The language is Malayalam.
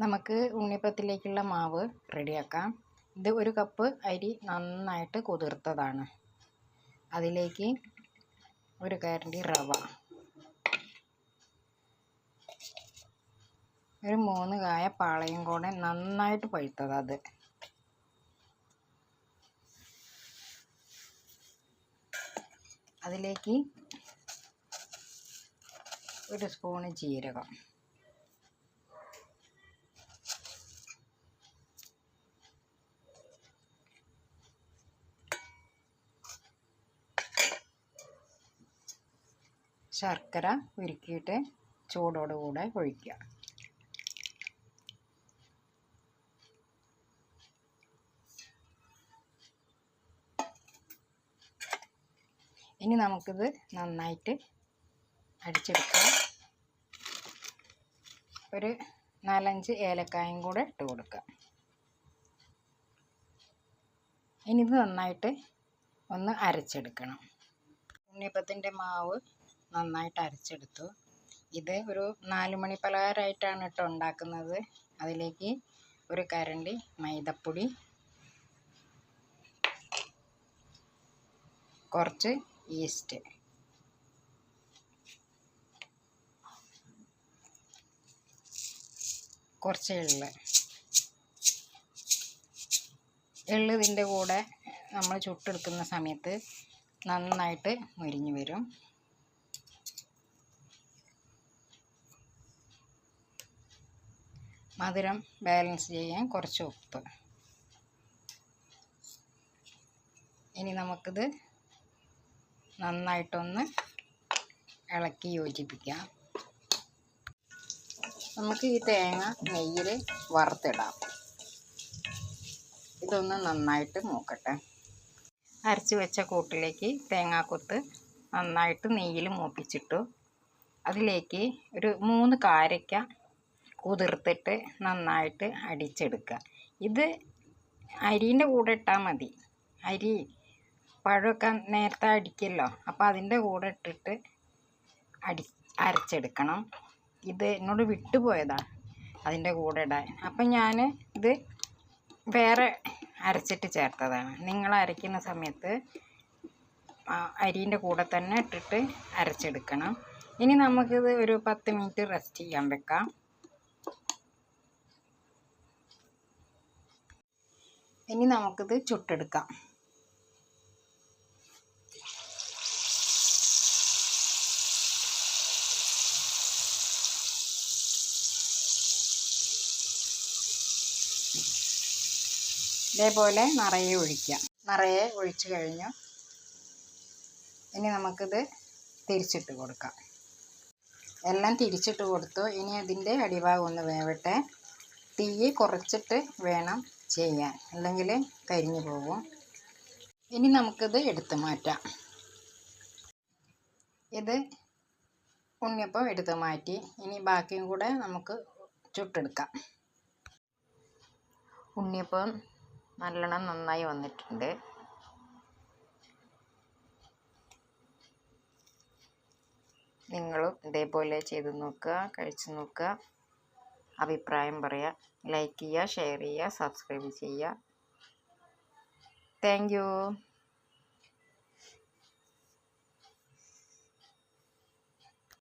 നമുക്ക് ഉണ്ണിയപ്പത്തിലേക്കുള്ള മാവ് റെഡിയാക്കാം. ഇത് ഒരു കപ്പ് അരി നന്നായിട്ട് കുതിർത്തതാണ്. അതിലേക്ക് ഒരു കരണ്ടി റവ. ഒരു മൂന്ന് കായ പാളയും കൂടെ നന്നായിട്ട് പഴുത്തത് അത്. അതിലേക്ക് ഒരു സ്പൂണ് ജീരകം. ശർക്കര ഉരുക്കിയിട്ട് ചൂടോടുകൂടെ ഒഴിക്കുക. ഇനി നമുക്കിത് നന്നായിട്ട് അടിച്ചെടുക്കാം. ഒരു നാലഞ്ച് ഏലക്കായും കൂടെ ഇട്ട് കൊടുക്കാം. ഇനി ഇത് നന്നായിട്ട് ഒന്ന് അരച്ചെടുക്കണം. ഉണ്ണിയപ്പത്തിന്റെ മാവ് നന്നായിട്ട് അരച്ചെടുത്തു. ഇത് ഒരു നാല് മണി പലഹാരമായിട്ടാണ് കേട്ടോ ഉണ്ടാക്കുന്നത്. അതിലേക്ക് ഒരു കരണ്ടി മൈദപ്പൊടി കുറച്ച് ഈസ്റ്റ് കുറച്ച് എള്ള്. എള്ള് ഇതിന്റെ കൂടെ നമ്മൾ ചുട്ടെടുക്കുന്ന സമയത്ത് നന്നായിട്ട് മുരിഞ്ഞു വരും. മധുരം ബാലൻസ് ചെയ്യാൻ കുറച്ച് ഉപ്പ്. ഇനി നമുക്കിത് നന്നായിട്ടൊന്ന് ഇളക്കി യോജിപ്പിക്കാം. നമുക്ക് ഈ തേങ്ങ നെയ്യിൽ വറുത്തിടാം. ഇതൊന്ന് നന്നായിട്ട് മൂക്കട്ടെ. അരച്ച് വെച്ച കൂട്ടിലേക്ക് തേങ്ങാക്കൊത്ത് നന്നായിട്ട് നെയ്യിൽ മൂപ്പിച്ചിട്ടു. അതിലേക്ക് ഒരു മൂന്ന് കാരയ്ക്ക കുതിർത്തിട്ട് നന്നായിട്ട് അടിച്ചെടുക്കുക. ഇത് അരീന്റെ കൂടെ ഇട്ടാൽ മതി. അരി പഴമൊക്കെ നേരത്തെ അടിക്കുമല്ലോ അപ്പോൾ അതിന്റെ കൂടെ ഇട്ടിട്ട് അടി അരച്ചെടുക്കണം. ഇത് എന്നോട് വിട്ടുപോയതാണ് അതിന്റെ കൂടെ ഇടാൻ. അപ്പം ഞാൻ ഇത് വേറെ അരച്ചിട്ട് ചേർത്തതാണ്. നിങ്ങൾ അരയ്ക്കുന്ന സമയത്ത് അരീന്റെ കൂടെ തന്നെ ഇട്ടിട്ട് അരച്ചെടുക്കണം. ഇനി നമുക്കിത് ഒരു പത്ത് മിനിറ്റ് റെസ്റ്റ് ചെയ്യാൻ വെക്കാം. ഇനി നമുക്കിത് ചുട്ടെടുക്കാം. ഇതേപോലെ നിറയെ ഒഴിക്കാം. നിറയെ ഒഴിച്ചു കഴിഞ്ഞു. ഇനി നമുക്കിത് തിരിച്ചിട്ട് കൊടുക്കാം. എല്ലാം തിരിച്ചിട്ട് കൊടുത്തു. ഇനി അതിന്റെ അടിഭാഗം ഒന്ന് വേവട്ടെ. തീ കുറച്ചിട്ട് വേണം ചെയ്യാൻ അല്ലെങ്കിൽ കരിഞ്ഞു പോകും ഇനി നമുക്കിത് എടുത്തു മാറ്റാം. ഇത് ഉണ്ണിയപ്പം എടുത്തു മാറ്റി. ഇനി ബാക്കിയും കൂടെ നമുക്ക് ചുട്ടെടുക്കാം. ഉണ്ണിയപ്പം നല്ലോണം നന്നായി വന്നിട്ടുണ്ട്. നിങ്ങളും ഇതേപോലെ ചെയ്ത് നോക്കുക കഴിച്ചു നോക്കുക. അഭിപ്രായം പറയുക ലൈക്ക് ചെയ്യുക ഷെയർ ചെയ്യുക സബ്സ്ക്രൈബ് ചെയ്യുക താങ്ക്